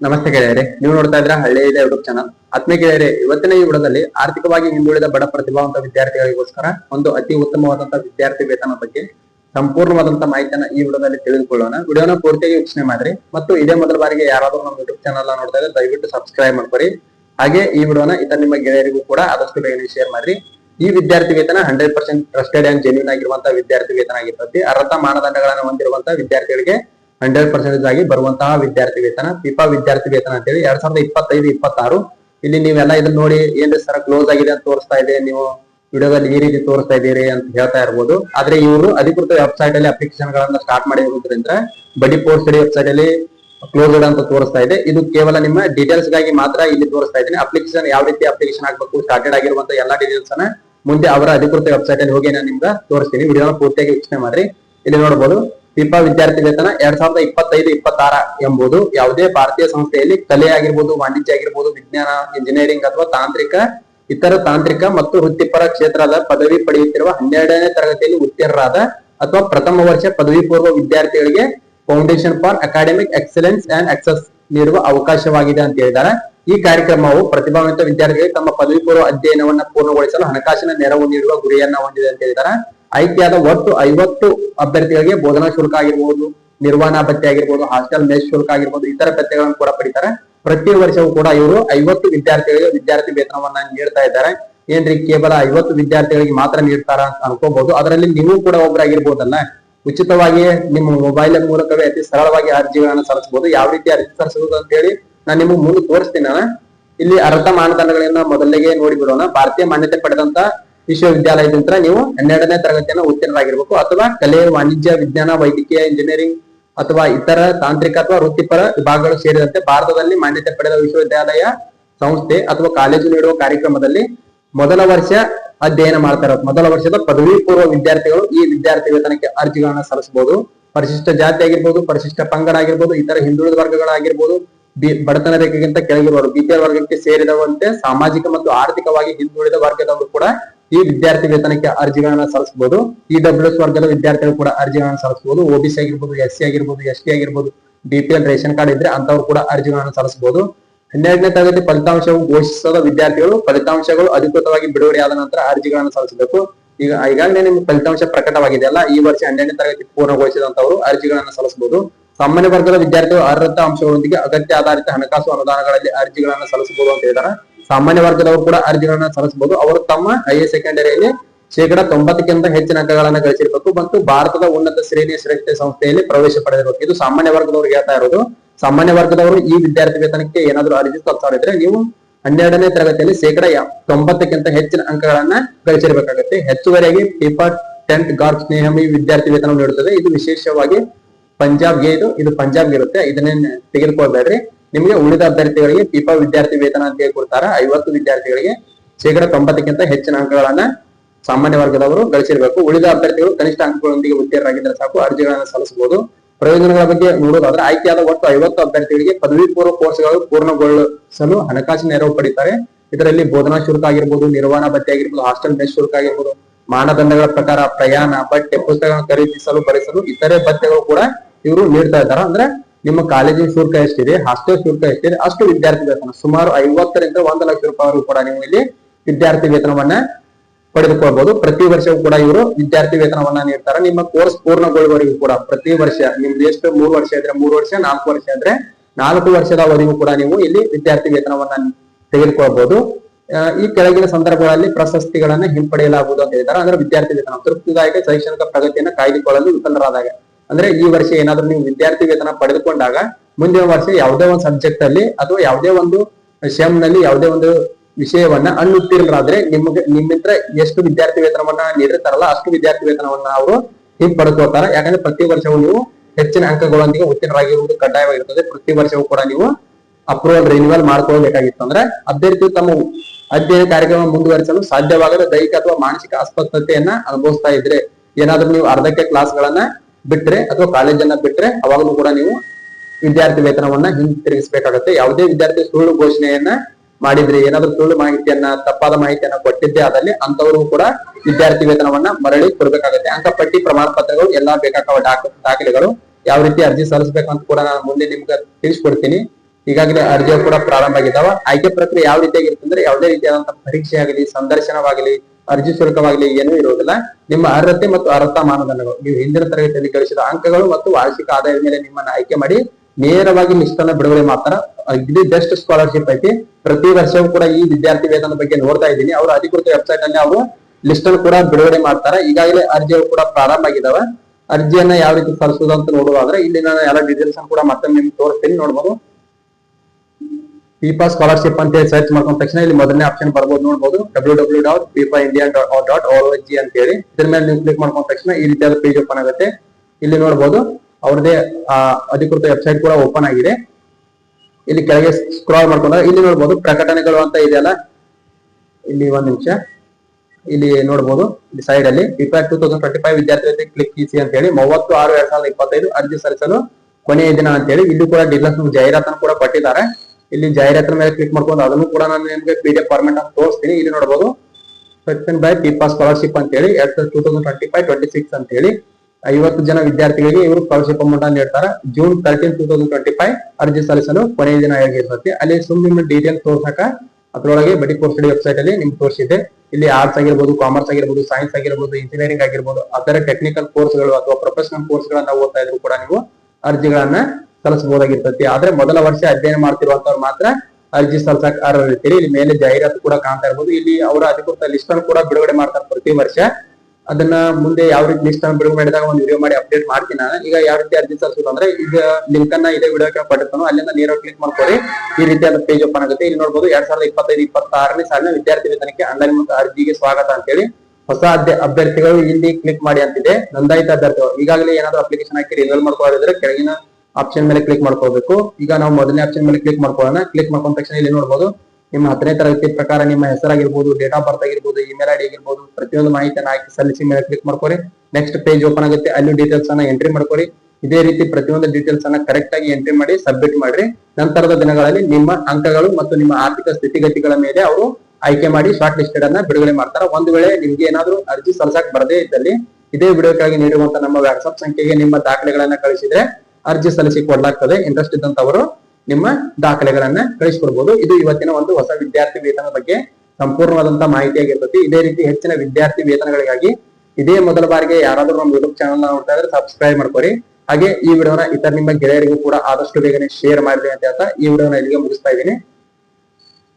ನಮಸ್ತೆ ಗೆಳೆಯರೆ, ನೀವು ನೋಡ್ತಾ ಇದ್ರ ಹಳ್ಳಿ ಇದೆ ಯೂಟ್ಯೂಬ್ ಚಾನಲ್ ಆತ್ಮೀಯ ಗೆಳೆಯರೆ, ಇವತ್ತಿನ ಈ ವಿಡದಲ್ಲಿ ಆರ್ಥಿಕವಾಗಿ ಹಿಂದುಳಿದ ಬಡ ಪ್ರತಿಭಾವಂತ ವಿದ್ಯಾರ್ಥಿಗಳಿಗೋಸ್ಕರ ಒಂದು ಅತಿ ಉತ್ತಮವಾದಂತಹ ವಿದ್ಯಾರ್ಥಿ ವೇತನ ಬಗ್ಗೆ ಸಂಪೂರ್ಣವಾದಂತಹ ಮಾಹಿತಿಯನ್ನ ಈ ವಿಡದಲ್ಲಿ ತಿಳಿದುಕೊಳ್ಳೋಣ. ವಿಡಿಯೋನ ಪೂರ್ತಿಯಾಗಿ ವೀಕ್ಷಣೆ ಮಾಡ್ರಿ ಮತ್ತು ಇದೇ ಮೊದಲ ಬಾರಿಗೆ ಯಾರಾದರೂ ನಮ್ಮ ಯೂಟ್ಯೂಬ್ ಚಾನಲ್ ನೋಡ್ತಾ ಇದ್ರೆ ದಯವಿಟ್ಟು ಸಬ್ಸ್ಕ್ರೈಬ್ ಮಾಡ್ಕೊರಿ. ಹಾಗೆ ಈ ವಿಡಿಯೋನ ಇತರ ನಿಮ್ಮ ಗೆಳೆಯರಿಗೂ ಕೂಡ ಆದಷ್ಟು ಬೇಗನೆ ಶೇರ್ ಮಾಡ್ರಿ. ಈ ವಿದ್ಯಾರ್ಥಿ ವೇತನ hundred percent trusted and genuine ಆಗಿರುವಂತಹ ವಿದ್ಯಾರ್ಥಿ ವೇತನ ಆಗಿರ್ತದೆ ಅರ್ಹತಾ ಮಾನದಂಡಗಳನ್ನು ಹೊಂದಿರುವಂತಹ ವಿದ್ಯಾರ್ಥಿಗಳಿಗೆ ಹಂಡ್ರೆಡ್ ಪರ್ಸೆಂಟೇಜ್ ಆಗಿ ಬರುವಂತಹ ವಿದ್ಯಾರ್ಥಿ ವೇತನ ಪಿಪಾ ವಿದ್ಯಾರ್ಥಿ ವೇತನ ಅಂತೇಳಿ ಎರಡ್ ಸಾವಿರದ ಇಪ್ಪತ್ತೈದು, ಇಪ್ಪತ್ತಾರು. ಇಲ್ಲಿ ನೀವೆಲ್ಲ ಇದನ್ನ ನೋಡಿ ಏನ್ರಿ ಸರ್ ಕ್ಲೋಸ್ ಆಗಿದೆ ಅಂತ ತೋರಿಸ್ತಾ ಇದೆ, ನೀವು ವಿಡಿಯೋದಲ್ಲಿ ಈ ರೀತಿ ತೋರಿಸ್ತಾ ಇದ್ದೀರಿ ಅಂತ ಹೇಳ್ತಾ ಇರ್ಬೋದು. ಆದ್ರೆ ಇವರು ಅಧಿಕೃತ ವೆಬ್ಸೈಟ್ ಅಲ್ಲಿ ಅಪ್ಲಿಕೇಶನ್ ಗಳನ್ನ ಸ್ಟಾರ್ಟ್ ಮಾಡಿರೋದ್ರಿಂದ ಬಡಿ ಪೋಸ್ಟ್ ಸ್ಟಡಿ ವೆಬ್ಸೈಟ್ ಅಲ್ಲಿ ಕ್ಲೋಸ್ಡ್ ಅಂತ ತೋರಿಸ್ತಾ ಇದೆ. ಇದು ಕೇವಲ ನಿಮ್ಮ ಡೀಟೇಲ್ಸ್ಗಾಗಿ ಮಾತ್ರ ಇಲ್ಲಿ ತೋರಿಸ್ತಾ ಇದ್ದೀನಿ. ಅಪ್ಲಿಕೇಶನ್ ಯಾವ ರೀತಿ ಅಪ್ಲಿಕೇಶನ್ ಆಗ್ಬೇಕು ಸ್ಟಾರ್ಟೆಡ್ ಆಗಿರುವಂತ ಎಲ್ಲಾ ಡೀಟೇಲ್ಸ್ ಅನ್ನ ಮುಂದೆ ಅವರ ಅಧಿಕೃತ ವೆಬ್ಸೈಟ್ ಅಲ್ಲಿ ಹೋಗಿ ನಾನು ನಿಮ್ಗೆ ತೋರಿಸ್ತೀನಿ. ವಿಡಿಯೋನ ಪೂರ್ತಿಯಾಗಿ ವೀಕ್ಷಣೆ ಮಾಡ್ರಿ. ಇಲ್ಲಿ ನೋಡಬಹುದು ಪಿಪಾ ವಿದ್ಯಾರ್ಥಿ ವೇತನ ಎರಡ್ ಸಾವಿರದ ಇಪ್ಪತ್ತೈದು, ಇಪ್ಪತ್ತಾರ ಎಂಬುದು ಯಾವುದೇ ಭಾರತೀಯ ಸಂಸ್ಥೆಯಲ್ಲಿ ಕಲೆ ಆಗಿರ್ಬೋದು, ವಾಣಿಜ್ಯ ಆಗಿರ್ಬೋದು, ವಿಜ್ಞಾನ ಇಂಜಿನಿಯರಿಂಗ್ ಅಥವಾ ತಾಂತ್ರಿಕ, ಇತರ ತಾಂತ್ರಿಕ ಮತ್ತು ವೃತ್ತಿಪರ ಕ್ಷೇತ್ರದ ಪದವಿ ಪಡೆಯುತ್ತಿರುವ ಹನ್ನೆರಡನೇ ತರಗತಿಯಲ್ಲಿ ಉತ್ತೀರ್ಣರಾದ ಅಥವಾ ಪ್ರಥಮ ವರ್ಷ ಪದವಿ ಪೂರ್ವ ವಿದ್ಯಾರ್ಥಿಗಳಿಗೆ Foundation for Academic Excellence and Access ನೀಡುವ ಅವಕಾಶವಾಗಿದೆ ಅಂತ ಹೇಳಿದ್ದಾರೆ. ಈ ಕಾರ್ಯಕ್ರಮವು ಪ್ರತಿಭಾವಂತ ವಿದ್ಯಾರ್ಥಿಗಳಿಗೆ ತಮ್ಮ ಪದವಿ ಪೂರ್ವ ಅಧ್ಯಯನವನ್ನು ಪೂರ್ಣಗೊಳಿಸಲು ಹಣಕಾಸಿನ ನೆರವು ನೀಡುವ ಗುರಿಯನ್ನ ಹೊಂದಿದೆ ಅಂತ ಹೇಳಿದ್ದಾರೆ. ಆಯ್ಕೆಯಾದ ಒಟ್ಟು ಐವತ್ತು ಅಭ್ಯರ್ಥಿಗಳಿಗೆ ಬೋಧನಾ ಶುಲ್ಕ ಆಗಿರ್ಬೋದು, ನಿರ್ವಹಣಾ ಭತ್ಯೆ ಆಗಿರ್ಬೋದು, ಹಾಸ್ಟೆಲ್ ಮೇಸ್ ಶುಲ್ಕ ಆಗಿರ್ಬೋದು, ಇತರ ಭತ್ಯೆಗಳನ್ನು ಕೂಡ ಪಡಿತಾರೆ. ಪ್ರತಿ ವರ್ಷವೂ ಕೂಡ ಇವರು ಐವತ್ತು ವಿದ್ಯಾರ್ಥಿಗಳಿಗೆ ವಿದ್ಯಾರ್ಥಿ ವೇತನವನ್ನ ನೀಡ್ತಾ ಇದ್ದಾರೆ. ಏನ್ರಿ, ಕೇವಲ ಐವತ್ತು ವಿದ್ಯಾರ್ಥಿಗಳಿಗೆ ಮಾತ್ರ ನೀಡ್ತಾರ ಅಂತ ಅನ್ಕೋಬಹುದು. ಅದರಲ್ಲಿ ನೀವು ಕೂಡ ಒಬ್ಬರಾಗಿರ್ಬೋದಲ್ಲ ಉಚಿತವಾಗಿ ನಿಮ್ಮ ಮೊಬೈಲ್ ಮೂಲಕವೇ ಅತಿ ಸರಳವಾಗಿ ಅರ್ಜಿಗಳನ್ನ ಸಲ್ಲಿಸಬಹುದು. ಯಾವ ರೀತಿ ಅರ್ಜಿ ಸಲ್ಲಿಸಬಹುದು ಅಂತ ಹೇಳಿ ನಾನು ನಿಮಗೆ ಮುಂದೆ ತೋರಿಸ್ತೀನಿ ನಾನು. ಇಲ್ಲಿ ಅರ್ಹತಾ ಮಾನದಂಡಗಳನ್ನ ಮೊದಲಿಗೆ ನೋಡಿಬಿಡೋಣ. ಭಾರತೀಯ ಮಾನ್ಯತೆ ಪಡೆದಂತ ವಿಶ್ವವಿದ್ಯಾಲಯದಿಂದ ನೀವು ಹನ್ನೆರಡನೇ ತರಗತಿಯನ್ನು ಉತ್ತೀರ್ಣರಾಗಿರ್ಬೇಕು ಅಥವಾ ಕಲೆ, ವಾಣಿಜ್ಯ, ವಿಜ್ಞಾನ, ವೈದ್ಯಕೀಯ ಇಂಜಿನಿಯರಿಂಗ್ ಅಥವಾ ಇತರ ತಾಂತ್ರಿಕ ಅಥವಾ ವೃತ್ತಿಪರ ವಿಭಾಗಗಳು ಸೇರಿದಂತೆ ಭಾರತದಲ್ಲಿ ಮಾನ್ಯತೆ ಪಡೆದ ವಿಶ್ವವಿದ್ಯಾಲಯ ಸಂಸ್ಥೆ ಅಥವಾ ಕಾಲೇಜು ನೀಡುವ ಕಾರ್ಯಕ್ರಮದಲ್ಲಿ ಮೊದಲ ವರ್ಷ ಅಧ್ಯಯನ ಮಾಡ್ತಾರೆ ಮೊದಲ ವರ್ಷದ ಪದವಿ ಪೂರ್ವ ವಿದ್ಯಾರ್ಥಿಗಳು ಈ ವಿದ್ಯಾರ್ಥಿ ವೇತನಕ್ಕೆ ಅರ್ಜಿಗಳನ್ನ ಸಲ್ಲಿಸಬಹುದು. ಪರಿಶಿಷ್ಟ ಜಾತಿ ಆಗಿರ್ಬೋದು, ಪರಿಶಿಷ್ಟ ಪಂಗಡ ಆಗಿರ್ಬೋದು, ಇತರ ಹಿಂದುಳಿದ ವರ್ಗಗಳಾಗಿರ್ಬೋದು ಬಡತನ ರೇಖೆಗಿಂತ ಕೆಳಗಿರುವವರು ಬಿಪಿಎಲ್ ವರ್ಗಕ್ಕೆ ಸೇರಿದವಂತೆ ಸಾಮಾಜಿಕ ಮತ್ತು ಆರ್ಥಿಕವಾಗಿ ಹಿಂದುಳಿದ ವರ್ಗದವರು ಕೂಡ ಈ ವಿದ್ಯಾರ್ಥಿ ವೇತನಕ್ಕೆ ಅರ್ಜಿಗಳನ್ನ ಸಲ್ಲಿಸಬಹುದು ಇ ಡಬ್ಲ್ಯೂ ಎಸ್ ವರ್ಗದ ವಿದ್ಯಾರ್ಥಿಗಳು ಕೂಡ ಅರ್ಜಿಗಳನ್ನ ಸಲ್ಲಿಸಬಹುದು ಒಬಿಸಿ ಆಗಿರ್ಬೋದು ಎಸ್ ಸಿ ಆಗಿರ್ಬೋದು ಎಸ್ ಟಿ ಆಗಿರ್ಬೋದು ಬಿಪಿಎಲ್ ರೇಷನ್ ಕಾರ್ಡ್ ಇದ್ರೆ ಅಂತವ್ರು ಕೂಡ ಅರ್ಜಿಗಳನ್ನ ಸಲ್ಲಿಸಬಹುದು ಹನ್ನೆರಡನೇ ತರಗತಿ ಫಲಿತಾಂಶವು ಘೋಷಿಸದ ವಿದ್ಯಾರ್ಥಿಗಳು ಫಲಿತಾಂಶಗಳು ಅಧಿಕೃತವಾಗಿ ಬಿಡುಗಡೆಯಾದ ನಂತರ ಅರ್ಜಿಗಳನ್ನ ಸಲ್ಲಿಸಬೇಕು. ಈಗ, ಈಗಾಗಲೇ ನಿಮ್ಗೆ ಫಲಿತಾಂಶ ಪ್ರಕಟವಾಗಿದೆ ಅಲ್ಲ, ಈ ವರ್ಷ ಹನ್ನೆರಡನೇ ತರಗತಿ ಪೂರ್ಣಗೊಳಿಸಿದಂತವರು ಅರ್ಜಿಗಳನ್ನ ಸಲ್ಲಿಸಬಹುದು ಸಾಮಾನ್ಯ ವರ್ಗದ ವಿದ್ಯಾರ್ಥಿಗಳು ಅರ್ಹತಾ ಅಂಶಗಳೊಂದಿಗೆ ಅಗತ್ಯ ಆಧಾರಿತ ಹಣಕಾಸು ಅನುದಾನಗಳಲ್ಲಿ ಅರ್ಜಿಗಳನ್ನ ಸಲ್ಲಿಸಬಹುದು ಅಂತ ಹೇಳಿದಾರೆ. ಸಾಮಾನ್ಯ ವರ್ಗದವರು ಕೂಡ ಅರ್ಜಿಗಳನ್ನ ಸಲ್ಲಿಸಬಹುದು ಅವರು ತಮ್ಮ ಹೈಯರ್ ಸೆಕೆಂಡರಿಯಲ್ಲಿ ಶೇಕಡ ತೊಂಬತ್ತಕ್ಕಿಂತ ಹೆಚ್ಚಿನ ಅಂಕಗಳನ್ನ ಗಳಿಸಿರ್ಬೇಕು ಮತ್ತು ಭಾರತದ ಉನ್ನತ ಶ್ರೇಣಿಯ ಸುರಕ್ಷತೆ ಸಂಸ್ಥೆಯಲ್ಲಿ ಪ್ರವೇಶ ಪಡೆದಿರಬೇಕು. ಇದು ಸಾಮಾನ್ಯ ವರ್ಗದವರು ಹೇಳ್ತಾ ಇರೋದು. ಸಾಮಾನ್ಯ ವರ್ಗದವರು ಈ ವಿದ್ಯಾರ್ಥಿ ವೇತನಕ್ಕೆ ಏನಾದ್ರು ಅರ್ಜಿ ಸಲ್ಲಿಸಿದ್ರೆ ನೀವು ಹನ್ನೆರಡನೇ ತರಗತಿಯಲ್ಲಿ ಶೇಕಡ ತೊಂಬತ್ತಕ್ಕಿಂತ ಹೆಚ್ಚಿನ ಅಂಕಗಳನ್ನ ಗಳಿಸಿರ್ಬೇಕಾಗುತ್ತೆ. ಹೆಚ್ಚುವರಿಯಾಗಿ ಪೇಪರ್ ಟೆಂತ್ ಗಾರ್ಡ್ ಸ್ನೇಹಂ ಈ ವಿದ್ಯಾರ್ಥಿ ವೇತನ ನೀಡುತ್ತದೆ. ಇದು ವಿಶೇಷವಾಗಿ ಪಂಜಾಬ್ಗೆ ಇದು ಇದು ಪಂಜಾಬ್ಗೆ ಇರುತ್ತೆ. ಇದನ್ನೇ ತೆಗೆದುಕೊಳ್ಬೇಡ್ರಿ. ನಿಮಗೆ ಉಳಿದ ಅಭ್ಯರ್ಥಿಗಳಿಗೆ ಪಿಪಾ ವಿದ್ಯಾರ್ಥಿ ವೇತನ ಅಂತ ಹೇಳಿ ಕೊಡ್ತಾರ. ಐವತ್ತು ವಿದ್ಯಾರ್ಥಿಗಳಿಗೆ ಶೇಕಡ ತೊಂಬತ್ತಕ್ಕಿಂತ ಹೆಚ್ಚಿನ ಅಂಕಗಳನ್ನ ಸಾಮಾನ್ಯ ವರ್ಗದವರು ಗಳಿಸಿರ್ಬೇಕು. ಉಳಿದ ಅಭ್ಯರ್ಥಿಗಳು ಕನಿಷ್ಠ ಅಂಕಗಳೊಂದಿಗೆ ಉತ್ತೀರ್ಣರಾಗಿದ್ದರೆ ಸಾಕು. ಅರ್ಜಿಗಳನ್ನು ಸಲ್ಲಿಸಬಹುದು. ಪ್ರಯೋಜನಗಳ ಬಗ್ಗೆ ನೋಡೋದಾದ್ರೆ ಆಯ್ಕೆಯಾದ ಒಟ್ಟು ಐವತ್ತು ಅಭ್ಯರ್ಥಿಗಳಿಗೆ ಪದವಿ ಪೂರ್ವ ಕೋರ್ಸ್ಗಳು ಪೂರ್ಣಗೊಳಿಸಲು ಹಣಕಾಸಿನ ನೆರವು ಪಡಿತಾರೆ. ಇದರಲ್ಲಿ ಬೋಧನಾ ಶುಲ್ಕ ಆಗಿರ್ಬೋದು, ನಿರ್ವಹಣಾ ಭತ್ಯೆ ಆಗಿರ್ಬೋದು, ಹಾಸ್ಟೆಲ್ ಮೆಸ್ ಶುಲ್ಕ ಆಗಿರ್ಬೋದು, ಮಾನದಂಡಗಳ ಪ್ರಕಾರ ಪ್ರಯಾಣ, ಬಟ್ಟೆ ಪುಸ್ತಕ ಖರೀದಿಸಲು, ಭರಿಸಲು ಇತರೆ ಭತ್ಯೆಗಳು ಕೂಡ ಇವರು ನೀಡ್ತಾ ಇದ್ದಾರೆ. ಅಂದ್ರೆ ನಿಮ್ಮ ಕಾಲೇಜಿನ ಶುಲ್ಕ ಎಷ್ಟಿದೆ, ಹಾಸ್ಟೆಲ್ ಶುಲ್ಕ ಎಷ್ಟಿದೆ, ಅಷ್ಟು ವಿದ್ಯಾರ್ಥಿ ವೇತನ, ಸುಮಾರು ಐವತ್ತರಿಂದ ಒಂದು ಲಕ್ಷ ರೂಪಾಯಿ ಕೂಡ ನೀವು ಇಲ್ಲಿ ವಿದ್ಯಾರ್ಥಿ ವೇತನವನ್ನ ಪಡೆದುಕೊಳ್ಬಹುದು ಪ್ರತಿ ವರ್ಷವೂ ಕೂಡ ಇವರು ವಿದ್ಯಾರ್ಥಿ ವೇತನವನ್ನ ನೀಡ್ತಾರೆ. ನಿಮ್ಮ ಕೋರ್ಸ್ ಪೂರ್ಣಗೊಳ್ಳುವವರೆಗೂ ಕೂಡ ಪ್ರತಿ ವರ್ಷ, ನಿಮ್ದು ಎಷ್ಟು ಮೂರು ವರ್ಷ ಇದ್ರೆ ಮೂರು ವರ್ಷ, ನಾಲ್ಕು ವರ್ಷ ಇದ್ರೆ ನಾಲ್ಕು ವರ್ಷದವರೆಗೂ ಕೂಡ ನೀವು ಇಲ್ಲಿ ವಿದ್ಯಾರ್ಥಿ ವೇತನವನ್ನ ತೆಗೆದುಕೊಳ್ಬಹುದು ಈ ಕೆಳಗಿನ ಸಂದರ್ಭಗಳಲ್ಲಿ ಪ್ರಶಸ್ತಿಗಳನ್ನ ಹಿಂಪಡೆಯಲಾಗುವುದು ಅಂತ ಹೇಳಿದ್ದಾರೆ. ಅಂದ್ರೆ ವಿದ್ಯಾರ್ಥಿ ವೇತನ, ತೃಪ್ತಿದಾಯಕ ಶೈಕ್ಷಣಿಕ ಪ್ರಗತಿಯನ್ನು ಕಾಯ್ದುಕೊಳ್ಳಲು ವಿಫಲರಾದಾಗ. ಅಂದ್ರೆ ಈ ವರ್ಷ ಏನಾದ್ರು ನೀವು ವಿದ್ಯಾರ್ಥಿ ವೇತನ ಪಡೆದುಕೊಂಡಾಗ ಮುಂದಿನ ವರ್ಷ ಯಾವುದೇ ಒಂದು ಸಬ್ಜೆಕ್ಟ್ ಅಲ್ಲಿ ಅಥವಾ ಯಾವುದೇ ಒಂದು ಸೆಮ್ನಲ್ಲಿ ಯಾವುದೇ ಒಂದು ವಿಷಯವನ್ನ ಅನುತ್ತೀರ್ಣರಾದ್ರೆ ನಿಮಗೆ ನಿಮ್ಮಿಂದ ಎಷ್ಟು ವಿದ್ಯಾರ್ಥಿ ವೇತನವನ್ನ ನೀಡಿರ್ತಾರಲ್ಲ ಅಷ್ಟು ವಿದ್ಯಾರ್ಥಿ ವೇತನವನ್ನ ಅವರು ಹಿಂಪಡ್ಕೋತಾರ ಯಾಕಂದ್ರೆ ಪ್ರತಿ ವರ್ಷವೂ ನೀವು ಹೆಚ್ಚಿನ ಅಂಕಗಳೊಂದಿಗೆ ಉತ್ತೀರ್ಣರಾಗಿರುವುದು ಕಡ್ಡಾಯವಾಗಿರ್ತದೆ ಪ್ರತಿ ವರ್ಷವೂ ಕೂಡ ನೀವು ಅಪ್ರೂವಲ್ ರಿನ್ಯೂವಲ್ ಮಾಡ್ಕೊಳ್ಬೇಕಾಗಿತ್ತು. ಅಂದ್ರೆ ಅಭ್ಯರ್ಥಿಯು ತಮ್ಮ ಅಧ್ಯಯನ ಕಾರ್ಯಕ್ರಮ ಮುಂದುವರಿಸಲು ಸಾಧ್ಯವಾಗದ ದೈಹಿಕ ಅಥವಾ ಮಾನಸಿಕ ಅಸ್ವಸ್ಥತೆಯನ್ನ ಅನುಭವಿಸ್ತಾ ಇದ್ರೆ ಏನಾದ್ರೂ ನೀವು ಅರ್ಧಕ್ಕೆ ಕ್ಲಾಸ್ಗಳನ್ನ ಬಿಟ್ರೆ ಅಥವಾ ಕಾಲೇಜನ್ನ ಬಿಟ್ರೆ ಅವಾಗಲೂ ಕೂಡ ನೀವು ವಿದ್ಯಾರ್ಥಿ ವೇತನವನ್ನ ಹಿಂತಿರುಗಿಸಬೇಕಾಗುತ್ತೆ ಯಾವುದೇ ವಿದ್ಯಾರ್ಥಿ ಸುಳ್ಳು ಘೋಷಣೆಯನ್ನ ಮಾಡಿದ್ರೆ, ಏನಾದ್ರೂ ಸುಳ್ಳು ಮಾಹಿತಿಯನ್ನ, ತಪ್ಪಾದ ಮಾಹಿತಿಯನ್ನ ಕೊಟ್ಟಿದ್ದೆ ಆದಲ್ಲಿ ಅಂತವರು ಕೂಡ ವಿದ್ಯಾರ್ಥಿ ವೇತನವನ್ನ ಮರಳಿ ಕೊಡ್ಬೇಕಾಗುತ್ತೆ. ಅಂಕಪಟ್ಟಿ ಪ್ರಮಾಣ ಪತ್ರಗಳು ಎಲ್ಲಾ ಬೇಕಾಗುವ ದಾಖ ದಾಖಲೆಗಳು. ಯಾವ ರೀತಿ ಅರ್ಜಿ ಸಲ್ಲಿಸಬೇಕು ಅಂತ ಕೂಡ ನಾನು ಮುಂದೆ ನಿಮ್ಗೆ ತಿಳಿಸ್ಕೊಡ್ತೀನಿ. ಈಗಾಗಲೇ ಅರ್ಜಿ ಕೂಡ ಪ್ರಾರಂಭ ಆಗಿದ್ದಾವ. ಆಯ್ಕೆ ಪ್ರಕ್ರಿಯೆ ಯಾವ ರೀತಿಯಾಗಿರುತ್ತೆ ಅಂದ್ರೆ ಯಾವುದೇ ರೀತಿಯಾದಂತಹ ಪರೀಕ್ಷೆ ಆಗಲಿ, ಸಂದರ್ಶನವಾಗಲಿ, ಅರ್ಜಿ ಶುಲ್ಕವಾಗಲಿ ಏನೂ ಇರುವುದಿಲ್ಲ. ನಿಮ್ಮ ಅರ್ಹತೆ ಮತ್ತು ಅರ್ಹತಾ ಮಾನದಂಡಗಳು. ನೀವು ಹಿಂದಿನ ತರಗತಿಯಲ್ಲಿ ಗಳಿಸಿದ ಅಂಕಗಳು ಮತ್ತು ವಾರ್ಷಿಕ ಆದಾಯದ ಮೇಲೆ ನಿಮ್ಮನ್ನ ಆಯ್ಕೆ ಮಾಡಿ ನೇರವಾಗಿ ಲಿಸ್ಟ್ ಅನ್ನ ಬಿಡುಗಡೆ ಮಾಡ್ತಾರ. ಇದು ಬೆಸ್ಟ್ ಸ್ಕಾಲರ್ಶಿಪ್ ಐತಿ. ಪ್ರತಿ ವರ್ಷವೂ ಕೂಡ ಈ ವಿದ್ಯಾರ್ಥಿ ವೇತನ ಬಗ್ಗೆ ನೋಡ್ತಾ ಇದ್ದೀನಿ. ಅವರು ಅಧಿಕೃತ ವೆಬ್ಸೈಟ್ ಅಲ್ಲಿ ಅವರು ಲಿಸ್ಟ್ ಅನ್ನು ಕೂಡ ಬಿಡುಗಡೆ ಮಾಡ್ತಾರೆ. ಈಗಾಗಲೇ ಅರ್ಜಿಗಳು ಕೂಡ ಪ್ರಾರಂಭ ಆಗಿದಾವೆ ಅರ್ಜಿಯನ್ನ ಯಾವ ರೀತಿ ಸಲ್ಲಿಸೋದು ಅಂತ ನೋಡುವಾದ್ರೆ, ಇಲ್ಲಿ ನಾನು ಎಲ್ಲ ಡೀಟೇಲ್ಸ್ ಕೂಡ ಮತ್ತೆ ನಿಮ್ಗೆ ತೋರಿಸ್ತೀನಿ. ನೋಡ್ಬೋದು. ಪಿಪಾ ಸ್ಕಾಲರ್ಶಿಪ್ ಅಂತ ಹೇಳಿ ಸರ್ಚ್ ಮಾಡ್ಕೊಂಡ ತಕ್ಷಣ ಇಲ್ಲಿ ಮೊದಲನೇ ಆಪ್ಷನ್ ಬರ್ಬೋದು ನೋಡಬಹುದು W W dot pipa India dot O G ಅಂತ ಹೇಳಿ ಇದ್ರ ಮೇಲೆ ನೀವು ಕ್ಲಿಕ್ ಮಾಡ್ಕೊಂಡ ತಕ್ಷಣ ಈ ರೀತಿಯಾದ ಪೇಜ್ ಓಪನ್ ಆಗುತ್ತೆ ಇಲ್ಲಿ ನೋಡಬಹುದು ಅವ್ರದೇ ಅಧಿಕೃತ ವೆಬ್ಸೈಟ್ ಕೂಡ ಓಪನ್ ಆಗಿದೆ ಇಲ್ಲಿ ಕೆಳಗೆ ಸ್ಕ್ರಾಲ್ ಮಾಡ್ಕೊಂಡ್ರೆ ಇಲ್ಲಿ ನೋಡಬಹುದು ಪ್ರಕಟಣೆಗಳು ಅಂತ ಇದೆಯಲ್ಲ ಇಲ್ಲಿ ಒಂದ್ ನಿಮಿಷ ಇಲ್ಲಿ ನೋಡಬಹುದು ಇಲ್ಲಿ ಸೈಡ್ ಅಲ್ಲಿ pipa two thousand twenty five ವಿದ್ಯಾರ್ಥಿ ಕ್ಲಿಕ್ ಇಸಿ ಅಂತ ಹೇಳಿ ಮೂವತ್ತು ಆರು ಎರಡ್ ಸಾವಿರದ ಇಪ್ಪತ್ತೈದು ಅರ್ಜಿ ಸಲ್ಲಿಸಲು ಕೊನೆಯ ದಿನ ಅಂತ ಹೇಳಿ ಇಲ್ಲಿ ಕೂಡ ಡೀಟೇಲ್ಸ್ ಜಾಹೀರಾತನ್ನು ಕೂಡ ಕೊಟ್ಟಿದ್ದಾರೆ ಇಲ್ಲಿ ಜಾಹೀರಾತಿನ ಮೇಲೆ ಕ್ಲಿಕ್ ಮಾಡ್ಕೊಂಡು ಅದನ್ನು ಕೂಡ ನಾನು ನಿಮಗೆ ಪಿ ಡಿ ಎಫ್ ಫಾರ್ಮೆಟ್ ಅಂತ ತೋರಿಸ್ತೀನಿ. ಇಲ್ಲಿ ನೋಡಬಹುದು ಸೆಕ್ಷನ್ ಬೈ ಪಿಪಾ ಸ್ಕಾಲರ್ಶಿಪ್ ಅಂತ ಹೇಳಿ ಎರಡ್ ಸಾವಿರದ two thousand twenty five twenty six ಅಂತ ಹೇಳಿ ಐವತ್ತು ಜನ ವಿದ್ಯಾರ್ಥಿಗಳಿಗೆ ಇವರು ಸ್ಕಾಲರ್ಶಿಪ್ ಅಮೌಂಟ್ ಅನ್ನು ನೀಡ್ತಾರೆ. June thirteen two thousand twenty five ಅರ್ಜಿ ಸಲ್ಲಿಸಲು ಕೊನೆಯ ದಿನ ಆಗಿರ್ತದೆ ಅಲ್ಲಿ ಸುಮ್ಮನೆ ಡೀಟೇಲ್ ತೋರ್ಸಕ ಅದರೊಳಗೆ ಬಡಿ ಸ್ಟಡಿ ವೆಬ್ಸೈಟ್ ಅಲ್ಲಿ ನಿಮ್ಗೆ ತೋರಿಸಿದೆ ಇಲ್ಲಿ ಆರ್ಟ್ಸ್ ಆಗಿರ್ಬೋದು ಕಾಮರ್ಸ್ ಆಗಿರ್ಬೋದು ಸೈನ್ಸ್ ಆಗಿರ್ಬೋದು ಇಂಜಿನಿಯರಿಂಗ್ ಆಗಿರ್ಬೋದು ಅದರ ಟೆಕ್ನಿಕಲ್ ಕೋರ್ಸ್ಗಳು ಅಥವಾ ಪ್ರೊಫೆಷನಲ್ ಕೋರ್ಸ್ಗಳನ್ನ ಓದ್ತಾ ಇದ್ರು ಕೂಡ ನೀವು ಅರ್ಜಿಗಳನ್ನ ಸಲ್ಲಿಸಬಹುದಾಗಿರ್ತೈತಿ ಆದ್ರೆ ಮೊದಲ ವರ್ಷ ಅಧ್ಯಯನ ಮಾಡ್ತಿರುವಂತವ್ರು ಮಾತ್ರ ಅರ್ಜಿ ಸಲ್ಸಕ್ ಅರ್ಹರಿರ್ತೀರಿ ಇಲ್ಲಿ ಮೇಲೆ ಜಾಹೀರಾತು ಕೂಡ ಕಾಣ್ತಾ ಇರ್ಬೋದು. ಇಲ್ಲಿ ಅವರ ಅಧಿಕೃತ ಲಿಸ್ಟ್ ಅನ್ನು ಕೂಡ ಬಿಡುಗಡೆ ಮಾಡ್ತಾರೆ ಪ್ರತಿ ವರ್ಷ. ಅದನ್ನ ಮುಂದೆ ಯಾವ ರೀತಿ ಲಿಸ್ಟ್ ಅನ್ನು ಬಿಡುಗಡೆ ಮಾಡಿದಾಗ ಒಂದು ವಿಡಿಯೋ ಮಾಡಿ ಅಪ್ಡೇಟ್ ಮಾಡ್ತೀನಿ ನಾನು. ಈಗ ಯಾವ ರೀತಿ ಅರ್ಜಿ ಸಲ್ಲಿಸೋದು ಅಂದ್ರೆ ಈಗ ಲಿಂಕ್ ಅನ್ನ ಇದೇ ವಿಡಿಯೋ ಕೊಟ್ಟಿರ್ತಾನೋ ಅಲ್ಲಿಂದ ನೇರ ಕ್ಲಿಕ್ ಮಾಡ್ಕೊಳ್ಳಿ. ಈ ರೀತಿಯಾದ ಪೇಜ್ ಓಪನ್ ಆಗುತ್ತೆ. ಇಲ್ಲಿ ನೋಡಬಹುದು ಎರಡ್ ಸಾವಿರದ ಇಪ್ಪತ್ತೈದು, ಇಪ್ಪತ್ತಾರನೇ ಸಾಲಿನ ವಿದ್ಯಾರ್ಥಿ ವೇತನಕ್ಕೆ ಆನ್ಲೈನ್ ಮತ್ತು ಅರ್ಜಿಗೆ ಸ್ವಾಗತ ಅಂತೇಳಿ ಹೊಸ ಅಧ್ಯ- ಅಭ್ಯರ್ಥಿಗಳು ಇಲ್ಲಿ ಕ್ಲಿಕ್ ಮಾಡಿ ಅಂತಿದೆ. ನೋಂದಾಯಿತ ಅಭ್ಯರ್ಥಿಗಳು. ಈಗಾಗಲೇ ಏನಾದ್ರು ಅಪ್ಲಿಕೇಶನ್ ಹಾಕಿ ರಿನಲ್ ಮಾಡ್ಕೊಳ್ಳೋದಿದ್ರೆ ಕೆಳಗಿನ ಆಪ್ಷನ್ ಮೇಲೆ ಕ್ಲಿಕ್ ಮಾಡ್ಕೋಬೇಕು ಈಗ ನಾವು ಮೊದಲನೇ ಆಪ್ಷನ್ ಮೇಲೆ ಕ್ಲಿಕ್ ಮಾಡ್ಕೊಳ್ಳೋಣ. ಕ್ಲಿಕ್ ಮಾಡ್ಕೊಂಡ ತಕ್ಷಣ ಇಲ್ಲಿ ನೋಡಬಹುದು ನಿಮ್ಮ ಹತ್ತನೇ ತರಗತಿ ಪ್ರಕಾರ ನಿಮ್ಮ ಹೆಸರಾಗಿರ್ಬೋದು ಡೇಟ್ ಆಫ್ ಬರ್ತ್ ಆಗಿರ್ಬೋದು ಇಮೇಲ್ ಐಡಿ ಆಗಿರ್ಬೋದು, ಪ್ರತಿಯೊಂದು ಮಾಹಿತಿಯನ್ನು ಹಾಕಿ ಸಲ್ಲಿಸಿ ಮೇಲೆ ಕ್ಲಿಕ್ ಮಾಡ್ಕೊರಿ ನೆಕ್ಸ್ಟ್ ಪೇಜ್ ಓಪನ್ ಆಗುತ್ತೆ. ಅಲ್ಲಿ ಡೀಟೇಲ್ಸ್ ಅನ್ನ ಎಂಟ್ರಿ ಮಾಡ್ಕೊರಿ ಇದೇ ರೀತಿ ಪ್ರತಿಯೊಂದು ಡೀಟೇಲ್ಸ್ ಅನ್ನ ಕರೆಕ್ಟ್ ಆಗಿ ಎಂಟ್ರಿ ಮಾಡಿ ಸಬ್ಮಿಟ್ ಮಾಡ್ರಿ. ನಂತರದ ದಿನಗಳಲ್ಲಿ ನಿಮ್ಮ ಅಂಕಗಳು ಮತ್ತು ನಿಮ್ಮ ಆರ್ಥಿಕ ಸ್ಥಿತಿಗತಿಗಳ ಮೇಲೆ ಅವರು ಆಯ್ಕೆ ಮಾಡಿ ಶಾರ್ಟ್ ಲಿಸ್ಟೆಡ್ ಅನ್ನ ಬಿಡುಗಡೆ ಮಾಡ್ತಾರೆ. ಒಂದು ವೇಳೆ ನಿಮ್ಗೆ ಏನಾದ್ರು ಅರ್ಜಿ ಸಲ್ಲಿಸಕ್ ಬರದೇ ಇದ್ದಲ್ಲಿ, ಇದೇ ವಿಡಿಯೋಕ್ಕಾಗಿ ನೀಡುವಂತ ನಮ್ಮ ವಾಟ್ಸ್ಆಪ್ ಸಂಖ್ಯೆಗೆ ನಿಮ್ಮ ದಾಖಲೆಗಳನ್ನ ಕಳಿಸಿದ್ರೆ ಅರ್ಜಿ ಸಲ್ಲಿಸಿ ಕೊಡಲಾಗ್ತದೆ. ಇಂಟ್ರೆಸ್ಟ್ ಇದ್ದಂತವರು ನಿಮ್ಮ ದಾಖಲೆಗಳನ್ನ ಕಳಿಸ್ಕೊಡ್ಬೋದು. ಇದು ಇವತ್ತಿನ ಒಂದು ಹೊಸ ವಿದ್ಯಾರ್ಥಿ ವೇತನ ಬಗ್ಗೆ ಸಂಪೂರ್ಣವಾದಂತಹ ಮಾಹಿತಿ ಆಗಿರ್ತದೆ ಇದೇ ರೀತಿ ಹೆಚ್ಚಿನ ವಿದ್ಯಾರ್ಥಿ ವೇತನಗಳಿಗಾಗಿ ಇದೇ ಮೊದಲ ಬಾರಿಗೆ ಯಾರಾದರೂ ನಮ್ಮ ಯೂಟ್ಯೂಬ್ ಚಾನಲ್ ನೋಡ್ತಾ ಇದ್ರೆ ಸಬ್ಸ್ಕ್ರೈಬ್ ಮಾಡ್ಕೊರಿ ಹಾಗೆ ಈ ವಿಡಿಯೋನ ಇತರ ನಿಮ್ಮ ಗೆಳೆಯರಿಗೂ ಕೂಡ ಆದಷ್ಟು ಬೇಗನೆ ಶೇರ್ ಮಾಡಿದ್ರಿ ಅಂತ ಹೇಳ್ತಾ ಈ ವಿಡಿಯೋನ ಇಲ್ಲಿಗೆ ಮುಗಿಸ್ತಾ ಇದ್ದೀನಿ.